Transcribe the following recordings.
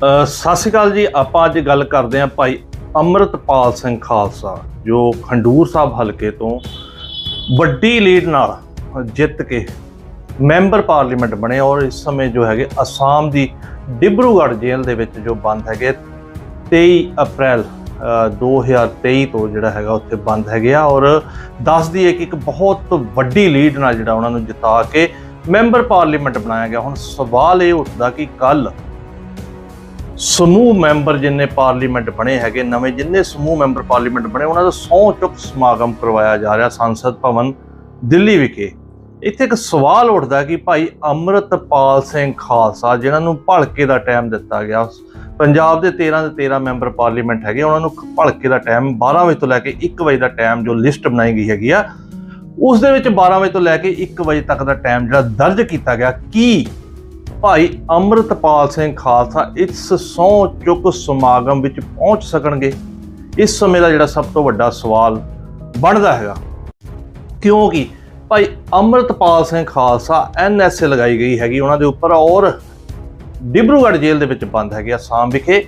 ਸਤਿ ਸ਼੍ਰੀ ਅਕਾਲ ਜੀ ਆਪਾਂ ਅੱਜ ਗੱਲ ਕਰਦੇ ਹਾਂ ਭਾਈ ਅੰਮ੍ਰਿਤਪਾਲ ਸਿੰਘ ਖਾਲਸਾ ਜੋ ਖੰਡੂਰ ਸਾਹਿਬ ਹਲਕੇ ਤੋਂ ਵੱਡੀ ਲੀਡ ਨਾਲ ਜਿੱਤ ਕੇ ਮੈਂਬਰ ਪਾਰਲੀਮੈਂਟ ਬਣੇ ਔਰ ਇਸ ਸਮੇਂ ਜੋ ਹੈਗੇ ਅਸਾਮ ਦੀ ਡਿਬਰੂਗੜ੍ਹ ਜੇਲ੍ਹ ਦੇ ਵਿੱਚ ਜੋ ਬੰਦ ਹੈਗੇ 23 ਅਪ੍ਰੈਲ ਅ, 2023 ਤੋਂ ਜਿਹੜਾ ਹੈਗਾ ਉੱਥੇ ਬੰਦ ਹੈਗੇ ਆ ਔਰ ਦੱਸਦੀ ਹੈ ਕਿ ਇੱਕ ਬਹੁਤ ਵੱਡੀ ਲੀਡ ਨਾਲ ਜਿਹੜਾ ਉਹਨਾਂ ਨੂੰ ਜਿਤਾ ਕੇ ਮੈਂਬਰ ਪਾਰਲੀਮੈਂਟ ਬਣਾਇਆ ਗਿਆ। ਹੁਣ ਸਵਾਲ ਇਹ ਉੱਠਦਾ ਕਿ ਕੱਲ ਸਮੂਹ ਮੈਂਬਰ ਜਿੰਨੇ ਪਾਰਲੀਮੈਂਟ ਬਣੇ ਹੈਗੇ, ਨਵੇਂ ਜਿੰਨੇ ਸਮੂਹ ਮੈਂਬਰ ਪਾਰਲੀਮੈਂਟ ਬਣੇ, ਉਹਨਾਂ ਦਾ ਸਹੁੰ ਚੁੱਕ ਸਮਾਗਮ ਕਰਵਾਇਆ ਜਾ ਰਿਹਾ ਸੰਸਦ ਭਵਨ ਦਿੱਲੀ ਵਿਖੇ। ਇੱਥੇ ਇੱਕ ਸਵਾਲ ਉੱਠਦਾ ਕਿ ਭਾਈ ਅੰਮ੍ਰਿਤਪਾਲ ਸਿੰਘ ਖਾਲਸਾ, ਜਿਨ੍ਹਾਂ ਨੂੰ ਭਲਕੇ ਦਾ ਟਾਈਮ ਦਿੱਤਾ ਗਿਆ, ਪੰਜਾਬ ਦੇ 13 ਦੇ 13 ਮੈਂਬਰ ਪਾਰਲੀਮੈਂਟ ਹੈਗੇ, ਉਹਨਾਂ ਨੂੰ ਭਲਕੇ ਦਾ ਟਾਈਮ 12 ਵਜੇ ਤੋਂ ਲੈ ਕੇ 1 ਵਜੇ ਦਾ ਟਾਈਮ ਜੋ ਲਿਸਟ ਬਣਾਈ ਗਈ ਹੈਗੀ ਆ, ਉਸ ਦੇ ਵਿੱਚ 12 ਵਜੇ ਤੋਂ ਲੈ ਕੇ 1 ਵਜੇ ਤੱਕ ਦਾ ਟਾਈਮ ਜਿਹੜਾ ਦਰਜ ਕੀਤਾ ਗਿਆ। ਕੀ ਭਾਈ ਅੰਮ੍ਰਿਤਪਾਲ ਸਿੰਘ ਖਾਲਸਾ ਇਸ ਸਹੁੰ ਚੁੱਕ ਸਮਾਗਮ ਵਿੱਚ ਪਹੁੰਚ ਸਕਣਗੇ? ਇਸ ਸਮੇਂ ਦਾ ਜਿਹੜਾ ਸਭ ਤੋਂ ਵੱਡਾ ਸਵਾਲ ਬਣਦਾ ਹੈਗਾ। ਕਿਉਂਕਿ ਭਾਈ ਅੰਮ੍ਰਿਤਪਾਲ ਸਿੰਘ ਖਾਲਸਾ ਐਨਐਸਏ ਲਗਾਈ ਗਈ ਹੈਗੀ ਉਹਨਾਂ ਦੇ ਉੱਪਰ ਔਰ ਡਿਬਰੂਗੜ੍ਹ ਜੇਲ੍ਹ ਦੇ ਵਿੱਚ ਬੰਦ ਹੈਗੇ ਆਸਾਮ ਵਿਖੇ।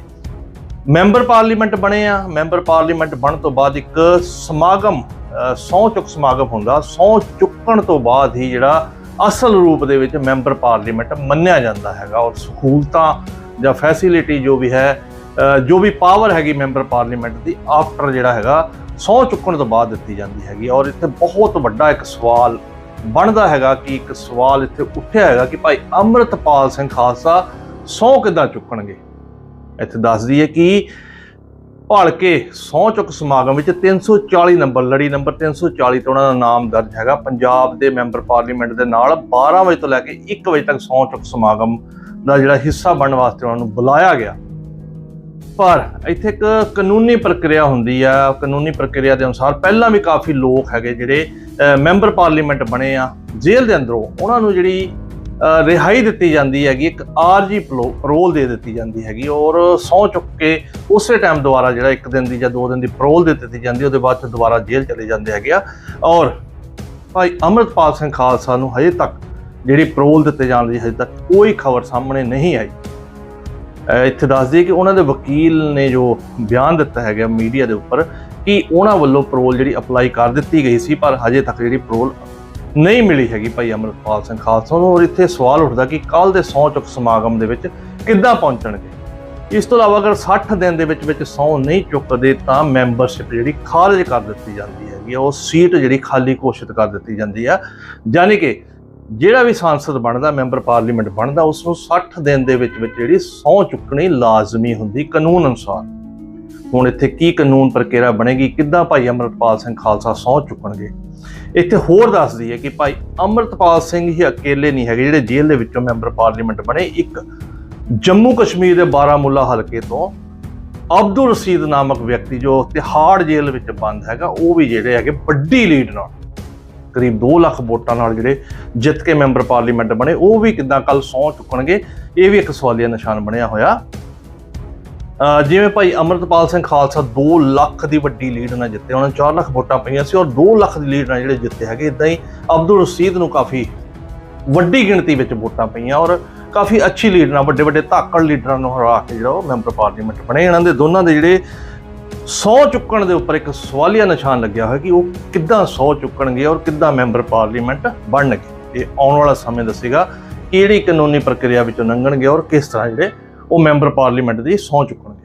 ਮੈਂਬਰ ਪਾਰਲੀਮੈਂਟ ਬਣੇ ਆ। ਮੈਂਬਰ ਪਾਰਲੀਮੈਂਟ ਬਣਨ ਤੋਂ ਬਾਅਦ ਇੱਕ ਸਮਾਗਮ ਅ, ਸਹੁੰ ਚੁੱਕ ਸਮਾਗਮ ਹੁੰਦਾ। ਸਹੁੰ ਚੁੱਕਣ ਤੋਂ ਬਾਅਦ ਹੀ ਜਿਹੜਾ ਅਸਲ ਰੂਪ ਦੇ ਵਿੱਚ ਮੈਂਬਰ ਪਾਰਲੀਮੈਂਟ ਮੰਨਿਆ ਜਾਂਦਾ ਹੈਗਾ ਔਰ ਸਹੂਲਤਾਂ ਜਾਂ ਫੈਸਿਲਿਟੀ ਜੋ ਵੀ ਹੈ ਜੋ ਵੀ ਪਾਵਰ ਹੈਗੀ ਮੈਂਬਰ ਪਾਰਲੀਮੈਂਟ ਦੀ ਆਫਟਰ ਜਿਹੜਾ ਹੈਗਾ, ਸਹੁੰ ਚੁੱਕਣ ਤੋਂ ਬਾਅਦ ਦਿੱਤੀ ਜਾਂਦੀ ਹੈਗੀ। ਔਰ ਇੱਥੇ ਬਹੁਤ ਵੱਡਾ ਇੱਕ ਸਵਾਲ ਬਣਦਾ ਹੈਗਾ ਕਿ ਇੱਕ ਸਵਾਲ ਇੱਥੇ ਉੱਠਿਆ ਹੈਗਾ ਕਿ ਭਾਈ ਅੰਮ੍ਰਿਤਪਾਲ ਸਿੰਘ ਖਾਲਸਾ ਸਹੁੰ ਕਿੱਦਾਂ ਚੁੱਕਣਗੇ? ਇੱਥੇ ਦੱਸਦੀ ਹੈ ਕਿ ਭਲਕੇ ਸਹੁੰ ਚੁੱਕ ਸਮਾਗਮ ਵਿੱਚ 340 ਨੰਬਰ ਲੜੀ ਨੰਬਰ 340 ਤੇ ਉਹਨਾਂ ਦਾ ਨਾਮ ਦਰਜ ਹੈਗਾ। ਪੰਜਾਬ ਦੇ ਮੈਂਬਰ ਪਾਰਲੀਮੈਂਟ ਦੇ ਨਾਲ 12 ਵਜੇ ਤੋਂ ਲੈ ਕੇ 1 ਵਜੇ ਤੱਕ ਸਹੁੰ ਚੁੱਕ ਸਮਾਗਮ ਦਾ ਜਿਹੜਾ ਹਿੱਸਾ ਬਣਨ ਵਾਸਤੇ ਉਹਨਾਂ ਨੂੰ ਬੁਲਾਇਆ ਗਿਆ। ਪਰ ਇੱਥੇ ਇੱਕ ਕਾਨੂੰਨੀ ਪ੍ਰਕਿਰਿਆ ਹੁੰਦੀ ਆ। ਕਾਨੂੰਨੀ ਪ੍ਰਕਿਰਿਆ ਦੇ ਅਨੁਸਾਰ ਪਹਿਲਾਂ ਵੀ ਕਾਫੀ ਲੋਕ ਹੈਗੇ ਜਿਹੜੇ ਮੈਂਬਰ ਪਾਰਲੀਮੈਂਟ ਬਣੇ ਆ। ਜੇਲ੍ਹ ਦੇ ਅੰਦਰੋਂ ਉਹਨਾਂ ਨੂੰ ਜਿਹੜੀ ਰਿਹਾਈ ਦਿੱਤੀ ਜਾਂਦੀ ਹੈਗੀ, ਇੱਕ ਆਰਜੀ ਪਰੋਲ ਦੇ ਦਿੱਤੀ ਜਾਂਦੀ ਹੈਗੀ ਔਰ ਸਹੁੰ ਚੁੱਕ ਕੇ ਉਸੇ ਟਾਈਮ ਦੁਬਾਰਾ ਜਿਹੜਾ ਇੱਕ ਦਿਨ ਦੀ ਜਾਂ ਦੋ ਦਿਨ ਦੀ ਪਰੋਲ ਦੇ ਦਿੱਤੀ ਜਾਂਦੀ, ਉਹਦੇ ਬਾਅਦ ਚ ਦੁਬਾਰਾ ਜੇਲ੍ਹ ਚਲੇ ਜਾਂਦੇ ਹੈਗੇ ਆ। ਔਰ ਭਾਈ ਅੰਮ੍ਰਿਤਪਾਲ ਸਿੰਘ ਖਾਲਸਾ ਨੂੰ ਹਜੇ ਤੱਕ ਜਿਹੜੀ ਪਰੋਲ ਦਿੱਤੇ ਜਾਣ ਦੀ ਹਜੇ ਤੱਕ ਕੋਈ ਖਬਰ ਸਾਹਮਣੇ ਨਹੀਂ ਆਈ। ਇੱਥੇ ਦੱਸ ਦਈਏ ਕਿ ਉਹਨਾਂ ਦੇ ਵਕੀਲ ਨੇ ਜੋ ਬਿਆਨ ਦਿੱਤਾ ਹੈਗਾ ਮੀਡੀਆ ਦੇ ਉੱਪਰ ਕਿ ਉਹਨਾਂ ਵੱਲੋਂ ਪਰੋਲ ਜਿਹੜੀ ਅਪਲਾਈ ਕਰ ਦਿੱਤੀ ਗਈ ਸੀ, ਪਰ ਹਜੇ ਤੱਕ ਜਿਹੜੀ ਪਰੋਲ ਨਹੀਂ ਮਿਲੀ ਹੈਗੀ ਭਾਈ ਅਮਰਪਾਲ ਸਿੰਘ ਖਾਲਸਾ ਨੂੰ। ਔਰ ਇੱਥੇ ਸਵਾਲ ਉੱਠਦਾ ਕਿ ਕੱਲ ਦੇ ਸਹੁੰ ਚੁੱਕ ਸਮਾਗਮ ਦੇ ਵਿੱਚ ਕਿੱਦਾਂ ਪਹੁੰਚਣਗੇ? ਇਸ ਤੋਂ ਇਲਾਵਾ ਅਗਰ 60 ਦਿਨ ਦੇ ਵਿੱਚ ਵਿੱਚ ਸਹੁੰ ਨਹੀਂ ਚੁੱਕਦੇ ਤਾਂ ਮੈਂਬਰਸ਼ਿਪ ਜਿਹੜੀ ਖਾਰਜ ਕਰ ਦਿੱਤੀ ਜਾਂਦੀ ਹੈਗੀ ਆ। ਉਹ ਸੀਟ ਜਿਹੜੀ ਖਾਲੀ ਘੋਸ਼ਿਤ ਕਰ ਦਿੱਤੀ ਜਾਂਦੀ ਆ। ਯਾਨੀ ਕਿ ਜਿਹੜਾ ਵੀ ਸੰਸਦ ਬਣਦਾ, ਮੈਂਬਰ ਪਾਰਲੀਮੈਂਟ ਬਣਦਾ, ਉਸ ਨੂੰ 60 ਦਿਨ ਦੇ ਵਿੱਚ ਵਿੱਚ ਜਿਹੜੀ ਸਹੁੰ ਚੁੱਕਣੀ ਲਾਜ਼ਮੀ ਹੁੰਦੀ ਕਾਨੂੰਨ ਅਨੁਸਾਰ। ਹੁਣ ਇੱਥੇ ਕੀ ਕਾਨੂੰਨ ਪ੍ਰਕਿਰਿਆ ਬਣੇਗੀ? ਕਿੱਦਾਂ ਭਾਈ ਅਮਰਤਪਾਲ ਸਿੰਘ ਖਾਲਸਾ ਸਹੁੰ ਚੁੱਕਣਗੇ? ਇੱਥੇ ਹੋਰ ਦੱਸਦੀ ਹੈ ਕਿ ਭਾਈ ਅਮਰਤਪਾਲ ਸਿੰਘ ਹੀ ਅਕੇਲੇ ਨਹੀਂ ਹੈਗੇ, ਜਿਹੜੇ ਜੇਲ੍ਹ ਦੇ ਵਿੱਚੋਂ ਮੈਂਬਰ ਪਾਰਲੀਮੈਂਟ ਬਣੇ। ਇੱਕ ਜੰਮੂ ਕਸ਼ਮੀਰ ਦੇ ਬਾਰਾਮੂਲਾ ਹਲਕੇ ਤੋਂ ਅਬਦੁਲ ਰਸੀਦ ਨਾਮਕ ਵਿਅਕਤੀ, ਜੋ ਤਿਹਾੜ ਜੇਲ੍ਹ ਵਿੱਚ ਬੰਦ ਹੈਗਾ, ਉਹ ਵੀ ਜਿਹੜੇ ਹੈਗੇ ਵੱਡੀ ਲੀਡ ਨਾਲ, ਕਰੀਬ 2 ਲੱਖ ਵੋਟਾਂ ਨਾਲ ਜਿਹੜੇ ਜਿੱਤ ਕੇ ਮੈਂਬਰ ਪਾਰਲੀਮੈਂਟ ਬਣੇ, ਉਹ ਵੀ ਕਿਦਾਂ ਕੱਲ ਸਹੁੰ ਚੁੱਕਣਗੇ? ਇਹ ਵੀ ਇੱਕ ਸਵਾਲੀਆ ਨਿਸ਼ਾਨ ਬਣਿਆ ਹੋਇਆ। ਜਿਵੇਂ ਭਾਈ ਅਮਰਤਪਾਲ ਸਿੰਘ ਖਾਲਸਾ 2 ਲੱਖ ਦੀ ਵੱਡੀ ਲੀਡ ਨਾਲ ਜਿੱਤੇ, ਉਹਨਾਂ ਨੂੰ 4 ਲੱਖ ਵੋਟਾਂ ਪਈਆਂ ਸੀ ਔਰ 2 ਲੱਖ ਦੀ ਲੀਡ ਨਾਲ ਜਿਹੜੇ ਜਿੱਤੇ ਹੈਗੇ ਇਦਾਂ ਹੀ ਅਬਦੁਲ ਰਸੀਦ ਨੂੰ ਕਾਫੀ ਵੱਡੀ ਗਿਣਤੀ ਵਿੱਚ ਵੋਟਾਂ ਪਈਆਂ ਔਰ ਕਾਫੀ ਅੱਛੀ ਲੀਡ ਨਾਲ, ਵੱਡੇ ਵੱਡੇ ਧਾਕੜ ਲੀਡਰਾਂ ਨੂੰ ਹਰਾ ਕੇ ਜਿਹੜਾ ਉਹ ਮੈਂਬਰ ਪਾਰਲੀਮੈਂਟ ਬਣੇ। ਇਹਨਾਂ ਦੇ ਦੋਨਾਂ ਦੇ ਜਿਹੜੇ ਸਹੁੰ ਚੁੱਕਣ ਦੇ ਉੱਪਰ ਇੱਕ ਸਵਾਲੀਆ ਨਿਸ਼ਾਨ ਲੱਗਿਆ ਹੋਇਆ ਕਿ ਉਹ ਕਿੱਦਾਂ ਸਹੁੰ ਚੁੱਕਣਗੇ ਔਰ ਕਿੱਦਾਂ ਮੈਂਬਰ ਪਾਰਲੀਮੈਂਟ ਬਣਨਗੇ। ਇਹ ਆਉਣ ਵਾਲਾ ਸਮੇਂ ਦੱਸੇਗਾ ਕਿਹੜੀ ਕਾਨੂੰਨੀ ਪ੍ਰਕਿਰਿਆ ਵਿੱਚੋਂ ਲੰਘਣਗੇ ਔਰ ਕਿਸ ਤਰ੍ਹਾਂ ਜਿਹੜੇ ਉਹ ਮੈਂਬਰ ਪਾਰਲੀਮੈਂਟ ਦੀ ਸਹੁੰ ਚੁੱਕਣਗੇ।